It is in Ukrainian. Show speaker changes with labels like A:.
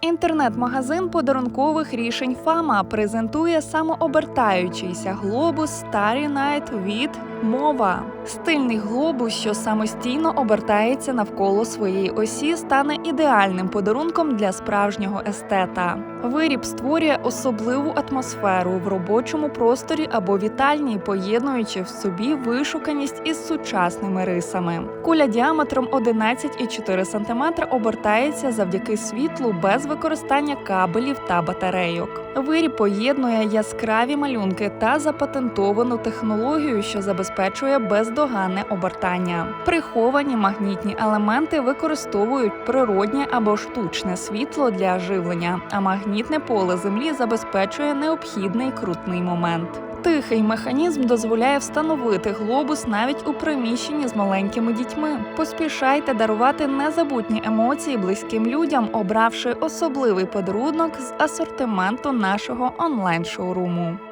A: Інтернет-магазин подарункових рішень Фама презентує самообертаючийся глобус Starry Night від Мова. Стильний глобус, що самостійно обертається навколо своєї осі, стане ідеальним подарунком для справжнього естета. Виріб створює особливу атмосферу в робочому просторі або вітальні, поєднуючи в собі вишуканість із сучасними рисами. Куля діаметром 11,4 см обертається завдяки світлу без використання кабелів та батарейок. Виріб поєднує яскраві малюнки та запатентовану технологію, що забезпечує бездоганне обертання. Приховані магнітні елементи використовують природнє або штучне світло для живлення, а магнітне поле землі забезпечує необхідний крутний момент. Тихий механізм дозволяє встановити глобус навіть у приміщенні з маленькими дітьми. Поспішайте дарувати незабутні емоції близьким людям, обравши особливий подарунок з асортименту нашого онлайн-шоуруму.